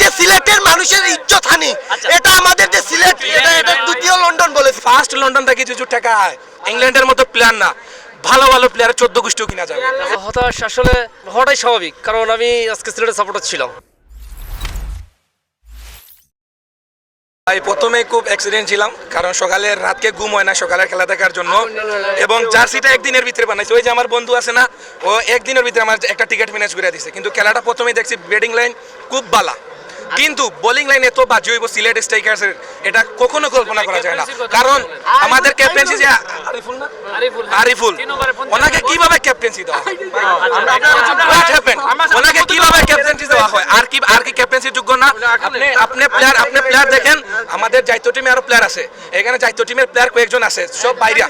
যে সিলেটের মানুষের ইজ্জত হানি এটা আমাদের যে সিলেট এটা এটা দ্বিতীয় লন্ডন বলেছে ফার্স্ট লন্ডন থেকে কিছু টাকা ইংল্যান্ডের মতো প্লেয়ার না। ভালো ভালো প্লেয়ার চোদ্দ গোষ্ঠীও কিনা যাবে। হতাশ আসলে হওয়াটাই স্বাভাবিক কারণ আমি আজকে সিলেটের সাপোর্টার ছিলাম। ভাই প্রথমে খুব অ্যাক্সিডেন্ট ছিলাম কারণ সকালের রাতকে ঘুম হয় না সকালের খেলা দেখার জন্য। এবং জার্সিটা একদিনের ভিতরে বানাইছে। ওই যে আমার বন্ধু আছে না ও একদিনের ভিতরে আমার একটা টিকিট ম্যানেজ করে দিছে। কিন্তু খেলাটা প্রথমেই দেখছি ব্যাটিং লাইন খুব বালা। কিন্তু বোলিং লাইন এত বা জৈব সিলেট স্ট্রাইকার্স এটা কখনো কল্পনা করা যায় না। কারণ আমাদের ক্যাপ্টেন্সি যে আরিফুল না? আরিফুল ওনাকে কীভাবে ক্যাপ্টেন্সি দেওয়া হয়? What happened? ওনাকে কীভাবে ক্যাপ্টেন্সি দেওয়া হয় আর কি আর কি ক্যাপ্টেন্সি যোগ্য না? আপনি আপনি প্লেয়ার আপনি প্লেয়ার দেখেন আমাদের জাইতো টিমে আরও প্লেয়ার আছে। এখানে জাইতো টিমের প্লেয়ার কয়েকজন আছে সব বাইরে।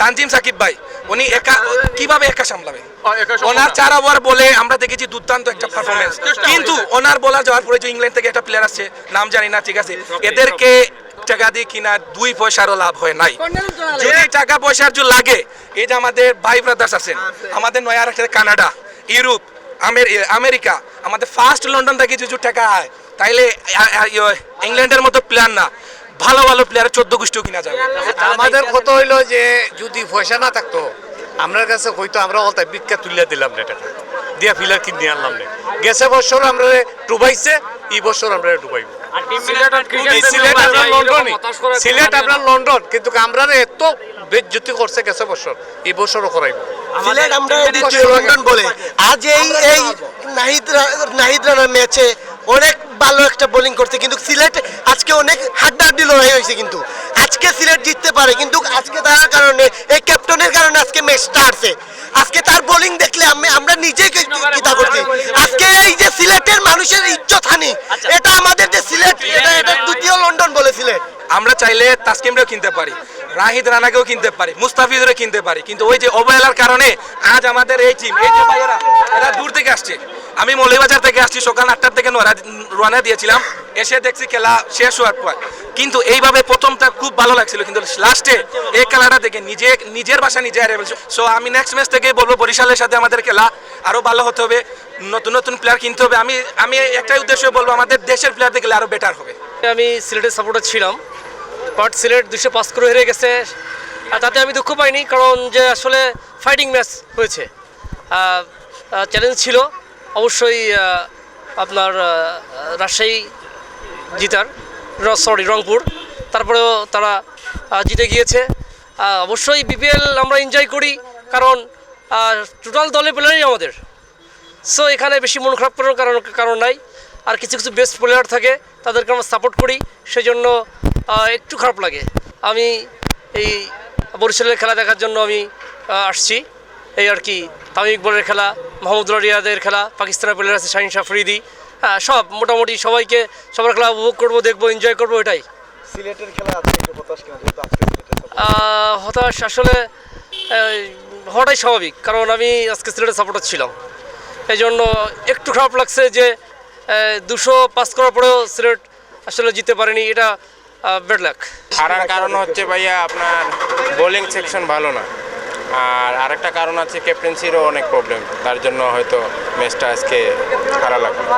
তানজিম সাকিব ভাই উনি একা কীভাবে একা সামলাবে ওনার চার ওভার বলে আমরা দেখেছি দুর্দান্ত একটা পারফরমেন্স কিন্তু ওনার বলা যাওয়ার পরে যে ইংল্যান্ড থেকে একটা প্লেয়ার আসছে নাম জানি না ঠিক আছে। এদেরকে টাকা দিয়ে কিনা দুই পয়সারও লাভ হয় নাই। যদি টাকা পয়সার যে লাগে এই যে আমাদের ভাই ব্রাদার্স আছেন আমাদের নয়া আছে কানাডা ইউরোপ আমেরিকা আমাদের ফার্স্ট লন্ডন থেকে কিছু টাকা? আয় তাইলে ইয়ে, ইংল্যান্ডের মতো প্লেয়ার না। ভালো ভালো প্লেয়ার চোদ্দ গোষ্ঠীও কিনা যাবে। আমাদের কথা হইল যে যদি পয়সা না থাকতো আমার কাছে হয়তো আমরা অলতাই বিক্ষা তুলিয়া দিলাম না টাকা দিয়া ফিলার কিনে আনলাম না গেছে বছর আমরা ডুবাইছে এই বছর আমরা ডুবাইব। সিলেট আমরা লন্ডন কিন্তু আমরা এত বেজ্জতি করছে গেছে বছর এই বছরও করাইব। সিলেট আমরা লন্ডন বলে। আজ এই এই নাহিদ নাহিদ রানার ম্যাচে অনেক ভালো একটা বোলিং করতে কিন্তু সিলেট আজকে অনেক হাড্ডাহাড্ডি লড়াই হয়েছে কিন্তু। আজকে সিলেট জিততে পারে কিন্তু আজকে তার কারণে এই ক্যাপ্টেনের কারণে আজকে ম্যাচটা আসছে আজকে তার বোলিং দেখলে আমি আমরা নিজেই কিতা করছি আজকে এই যে সিলেটের মানুষের ইজ্জত হানি এটা আমাদের যে সিলেট এটা এটা দ্বিতীয় লন্ডন বলে সিলেট আমরা চাইলে তাসকিমরেও কিনতে পারি, রাহিদ রানাকেও কিনতে পারি, মুস্তাফিজেরও কিনতে পারি। কিন্তু ওই যে অবহেলার কারণে আজ আমাদের এই টিম এই যে ভাইয়েরা, এরা দূর থেকে আসছে। আমি মৌলিবাজার থেকে আসছি, সকাল আটটার থেকে রওনা দিয়েছিলাম। এসে দেখছি খেলা শেষ হওয়ার পর। কিন্তু এইভাবে প্রথমটা খুব ভালো লাগছিল, কিন্তু লাস্টে এই খেলাটা দেখে নিজে, নিজের বাসা নিজে হারিয়ে ফেলছে। সো আমি নেক্সট ম্যাচ থেকে বলব, বরিশালের সাথে আমাদের খেলা আরও ভালো হতে হবে, নতুন নতুন প্লেয়ার কিনতে হবে। আমি আমি একটাই উদ্দেশ্য বলব, আমাদের দেশের প্লেয়ার দেখলে আরও বেটার হবে। আমি সিলেটের সাপোর্টার ছিলাম। বাট সিলেট দুশো পাস করে হেরে গেছে। আর তাতে আমি দুঃখ পাইনি কারণ যে আসলে ফাইটিং ম্যাচ হয়েছে। চ্যালেঞ্জ ছিল। অবশ্যই আপনার রাজশাহী জিতার সরি রংপুর। তারপরেও তারা জিতে গিয়েছে। অবশ্যই বিপিএল আমরা এনজয় করি কারণ টোটাল দলে প্লেয়ারই আমাদের। সো এখানে বেশি মন খারাপ করার কারণ কারণ নাই। আর কিছু কিছু বেস্ট প্লেয়ার থাকে তাদেরকে আমরা সাপোর্ট করি। সেই জন্য আহ, একটু খারাপ লাগে। আমি এই বরিশালের খেলা দেখার জন্য আমি আসছি। এই আর কি তামিম ইকবলের খেলা মোহাম্মদুল্লাহ রিয়াদের খেলা পাকিস্তানের প্লেয়ার আছে শাহিন শাফরিদি। হ্যাঁ সব মোটামুটি সবাইকে সবার খেলা উপভোগ করব দেখব এনজয় করব এটাই। সিলেটের খেলা হতাশ আসলে হওয়াটাই স্বাভাবিক। কারণ আমি আজকে সিলেটের সাপোর্টার ছিলাম। এই জন্য একটু খারাপ লাগছে যে দুশো পাস করার পরেও সিলেট আসলে জিতে পারেনি। এটা ব্যাড লাক হারার কারণ হচ্ছে ভাইয়া আপনার বোলিং সেকশন ভালো না। আর আরেকটা কারণ আছে ক্যাপ্টেন্সিরও অনেক প্রবলেম তার জন্য হয়তো ম্যাচটা আজকে হারা লাগবে।